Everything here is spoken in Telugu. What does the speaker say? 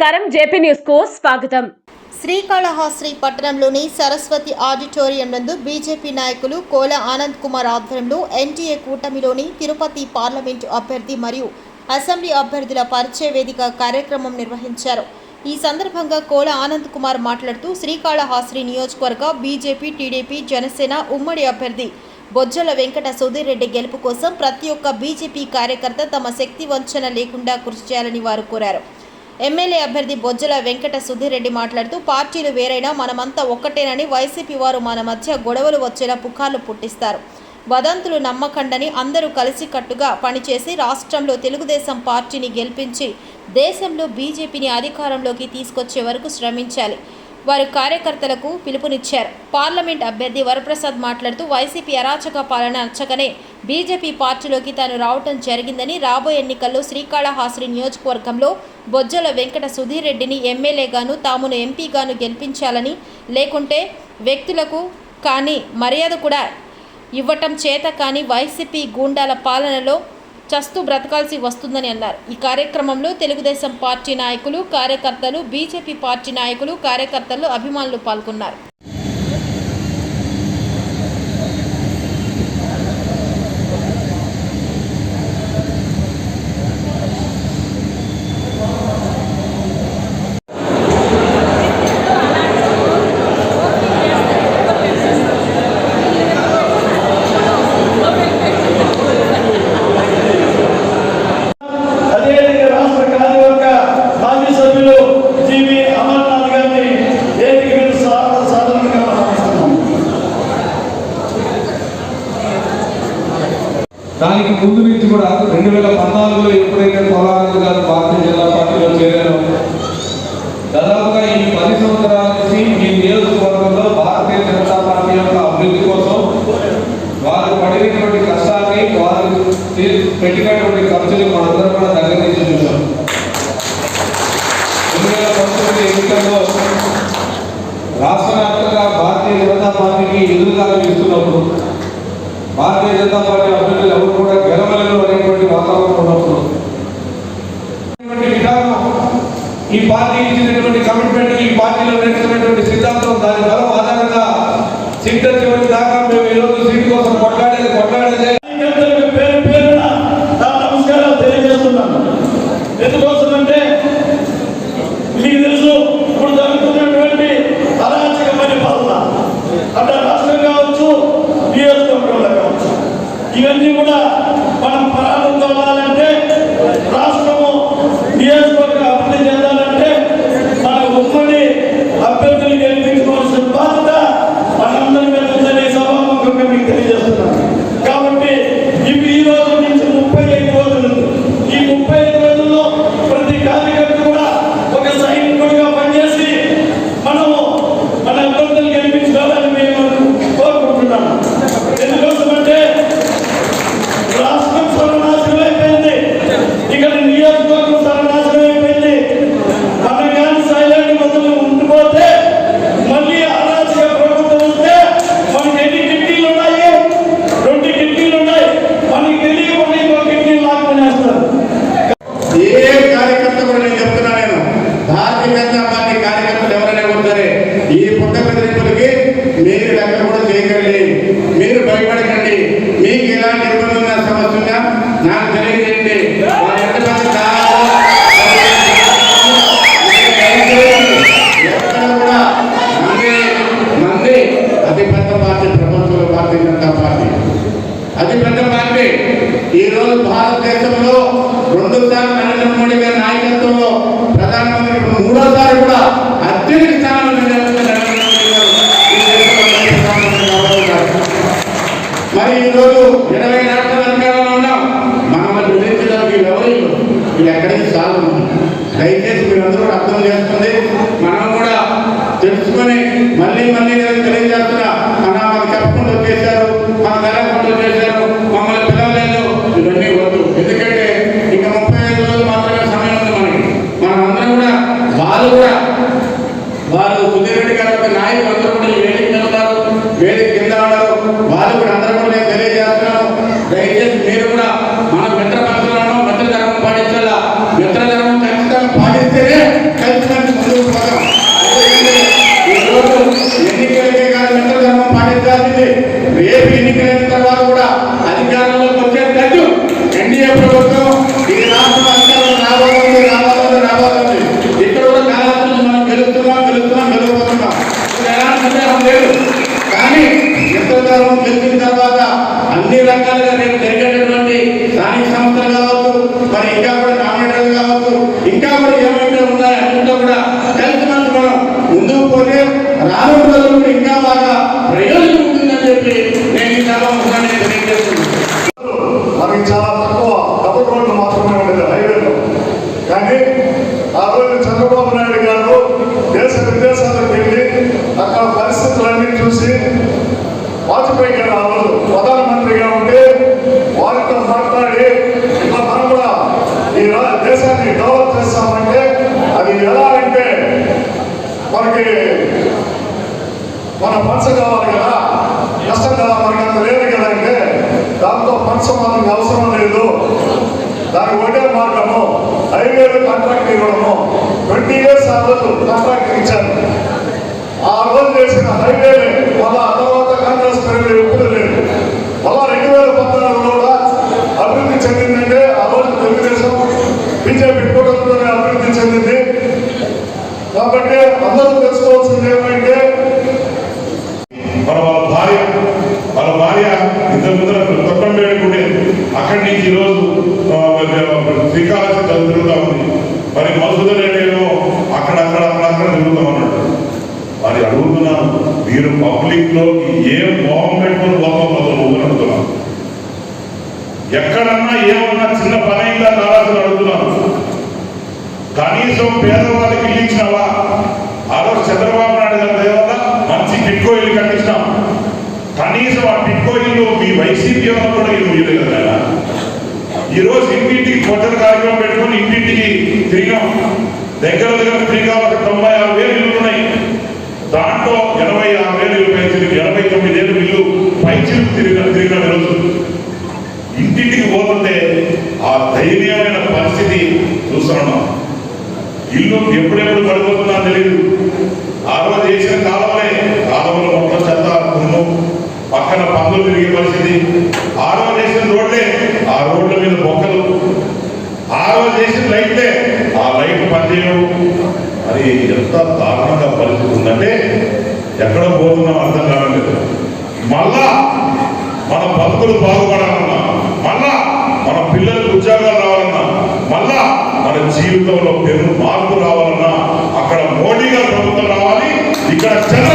నమస్కారం. జేపీ న్యూస్కు స్వాగతం. శ్రీకాళహాస్త్రి పట్టణంలోని సరస్వతి ఆడిటోరియం నందు బీజేపీ నాయకులు కోల ఆనంద్ కుమార్ ఆధ్వర్యంలో ఎన్టీఏ కూటమిలోని తిరుపతి పార్లమెంటు అభ్యర్థి మరియు అసెంబ్లీ అభ్యర్థుల పరిచయ వేదిక కార్యక్రమం నిర్వహించారు. ఈ సందర్భంగా కోల ఆనంద్ కుమార్ మాట్లాడుతూ శ్రీకాళహాస్త్రి నియోజకవర్గ బీజేపీ టీడీపీ జనసేన ఉమ్మడి అభ్యర్థి బొజ్జల వెంకట సుధీర్ రెడ్డి గెలుపు కోసం ప్రతి ఒక్క బీజేపీ కార్యకర్త తమ శక్తి వంచన లేకుండా కృషి చేయాలని వారు కోరారు. ఎమ్మెల్యే అభ్యర్థి బొజ్జల వెంకట సుధీరెడ్డి మాట్లాడుతూ పార్టీలు వేరైనా మనమంతా ఒక్కటేనని వైసీపీ వారు మన మధ్య గొడవలు వచ్చేలా పుకార్లు పుట్టిస్తారు. వదంతులు నమ్మకండని అందరూ కలిసికట్టుగా పనిచేసి రాష్ట్రంలో తెలుగుదేశం పార్టీని గెలిపించి దేశంలో బీజేపీని అధికారంలోకి తీసుకొచ్చే వరకు శ్రమించాలి. వారు కార్యకర్తలకు పిలుపునిచ్చారు. పార్లమెంట్ అభ్యర్థి వరప్రసాద్ మాట్లాడుతూ వైసీపీ అరాచక పాలన నచ్చకనే బీజేపీ పార్టీలోకి తాను రావటం జరిగిందని రాబోయే ఎన్నికల్లో శ్రీకాళహస్తి నియోజకవర్గంలో బొజ్జల వెంకట సుధీర్ రెడ్డిని ఎమ్మెల్యేగాను తామును ఎంపీగాను గెలిపించాలని లేకుంటే వ్యక్తులకు కానీ మర్యాద కూడా ఇవ్వటం చేత కానీ వైసీపీ గూండాల పాలనలో చస్తూ బ్రతకాల్సి వస్తుందని అన్నారు. ఈ కార్యక్రమంలో తెలుగుదేశం పార్టీ నాయకులు కార్యకర్తలు బీజేపీ పార్టీ నాయకులు కార్యకర్తలు అభిమానులు పాల్గొన్నారు. రెండు వేల పద్నాలుగులో ఎప్పుడైతే పోలానంద్ గారు భారతీయ జనతా పార్టీలో చేరారో దాదాపుగా ఈ పది సంవత్సరాల నుంచి ఈ నియోజకవర్గంలో భారతీయ జనతా పార్టీ యొక్క అభివృద్ధి కోసం వారు పడినటువంటి కష్టాన్ని వారు పెట్టినటువంటి ఖర్చులు మనందరం కూడా దగ్గర నుంచి చూసాం రెండు వేల పంతొమ్మిది ఎన్నికల్లో రాష్ట్ర వ్యాప్తంగా భారతీయ జనతా పార్టీకి ఎదురుదారి ఇస్తున్నప్పుడు భారతీయ జనతా పార్టీ అభ్యర్థులు ఎవరు కూడా గెలవలేరు అనేటువంటి వాతావరణం ఉన్నప్పుడు ఇటువంటి విధానం ఈ పార్టీ ఇచ్చినటువంటి కమిటీ ఈ పార్టీలో నేర్చుకున్నటువంటి సిద్ధాంతం దాని బలం ఆధారంగా చిట్ట చివరి దాకా మేము ఈరోజు సీట్ కోసం కొట్లాడేది కొట్లాడేదే కార్యకర్తలకు పేరు పేరున నా నమస్కారాలు తెలియజేస్తున్నాను ఎందుకోసమంటే మీకు తెలుసు ఇప్పుడు జరుగుతున్నటువంటి అరాచక పరిపాలన అంటే రాష్ట్రం కావచ్చు నియోజకవర్గంలో కావచ్చు ఇవన్నీ కూడా మనం ప్రారంభం కావాలంటే రాష్ట్రము నియోజకవర్గం అభివృద్ధి చెందాలంటే మన ఉమ్మడి అభ్యర్థులు గెలిపించుకోవాల్సిన బాధ్యత మనందరి మీద ఉందని సభాముఖంగా మీకు తెలియజేస్తున్నాను కాబట్టి ఇవి ఈ రోజు నుంచి ముప్పై ఐదు రోజులు ఈ ముప్పై ఐదు రోజుల్లో ప్రతి కార్యకర్త కూడా ఒక సైనికుడిగా పనిచేసి మనము మన అభ్యర్థులు గెలిపించుకోవాలని మేము కోరుకుంటున్నాము ఎందుకోసమంటే రాష్ట్రం సర్వనాశనం అయిపోయింది ఇక్కడ నియోజకవర్గం సర్వనాశనం అయిపోయింది మన కానీ సైలెంట్ బదులు ఉండిపోతే మళ్ళీ అరాచక ప్రభుత్వం వస్తే మనకి ఎన్ని కిడ్నీలు ఉన్నాయి రెండు కిడ్నీలు ఉన్నాయి మనకి తెలియకుండా ఇంకో కిడ్నీలు లాక్కునేస్తారు ఏ కార్యకర్త కూడా నేను చెప్తున్నా నేను భారతీయ జనతా పార్టీ కార్యకర్తలు ఎవరైనా కూడా సరే ఈ పుట్ట బెదిరింపులకి మీరు కూడా చేయకండి. మీరు భయపడకండి. మీకు ఎలాంటి ఇబ్బంది ఉన్న సమస్య ఉన్నా నాకు తెలియజేయండి. అతిపెద్ద కూడా అతి పెద్ద పార్టీ ప్రపంచంలో భారతీయ జనతా పార్టీ. అతి పెద్ద పార్టీ. ఈ రోజు భారతదేశంలో రెండు సార్లు నరేంద్ర మోడీ మరి ఈ రోజు చేసింది రేపు ఎన్నికలైన తర్వాత కూడా అధికారంలోకి వచ్చేటట్టు ఎన్డీఏ ప్రభుత్వం ఈ రాష్ట్రం అధికారంలో రాబోతుంది రాబోతుంది రాబోతుంది. ఇక్కడ కూడా కాలాస్తుంది మనం గెలుస్తున్నాం గెలుస్తున్నాం గెలవబోతున్నాం. ఎలాంటి సందేహం లేదు. కానీ ఎంతకాలం గెలిచిన తర్వాత అన్ని రకాలుగా రేపు జరిగేటటువంటి స్థానిక సంస్థలు కావచ్చు మరి ఇంకా కూడా దాంతో అవసరం లేదు. దానికి ఒకటే మార్గము. హైవేలు కాంట్రాక్ట్ ఇవ్వడము. ట్వంటీ ఇయర్స్ ఆ రోజు కాంట్రాక్ట్ ఇచ్చారు. ఆ రోజు చేసిన హైవేలు మళ్ళా తర్వాత కాంగ్రెస్ పెరిగి ఎప్పుడు లేదు. మళ్ళా రెండు వేల పద్నాలుగులో కూడా అభివృద్ధి చెందిందంటే ఆ రోజు తెలుగుదేశం బీజేపీ కూటమితోనే అభివృద్ధి చెందింది. కాబట్టి అందరూ తెలుసుకోవాల్సింది ఏమైంది మన వాళ్ళ భార్య వాళ్ళ భార్య ఇంతకు ముందర తొట్టం వేడుకుంటే అక్కడి నుంచి ఈరోజు శ్రీకాళహస్తి ఉంది. మరి మసూదర్ అక్కడక్కడ అక్కడ అక్కడ అక్కడ తిరుగుతాం అన్నాడు మరి అడుగుతున్నాను మీరు పబ్లిక్లో ఏ మోహం పెట్టుకుని పోతాం అడుగుతున్నాను ఎక్కడన్నా ఏమన్నా చిన్న పని అయిందా కావాల్సిన అడుగుతున్నాను. కనీసం పేదవాళ్ళకి ఇల్లు ఇచ్చినావా? ఆ రోజు చంద్రబాబు నాయుడు గారి దయ మంచి పిట్కోయిల్ ఇల్లు కట్టించినాం. కనీసం ఆ పిట్కోయిల్లో ఇల్లు మీ వైసీపీ వాళ్ళు కూడా ఇల్లు ఇవ్వలేదు కదా నాయనా. ఈ రోజు ఇంటింటికి పొట్టల కార్యక్రమం పెట్టుకొని తిరిగా దగ్గర దగ్గర తిరిగా ఒక తొంభై ఆరు వేలు ఇల్లు ఉన్నాయి. దాంట్లో ఎనభై ఆరు వేలు ఇల్లు పైచిలు ఎనభై తొమ్మిది ఏళ్ళు ఇల్లు పైచిలు తిరిగిన తిరిగిన రోజు. ఇంటింటికి పోతుంటే ఆ ధైర్యమైన పరిస్థితి చూస్తున్నాం. ఇల్లు ఎప్పుడెప్పుడు పడిపోతుందో తెలియదు ఆ రోజు చేసిన కాలంలో కాలంలో మొత్తం చెత్త తుమ్ము పక్కన పందులు తిరిగే పరిస్థితి. ఆ రోజు చేసిన పిల్లలకు ఉద్యోగాలు రావాలన్నా మళ్ళా మన జీవితంలో పెను మార్పు రావాలన్నా అక్కడ మోడీ గారు ప్రభుత్వం రావాలి ఇక్కడ చంద్ర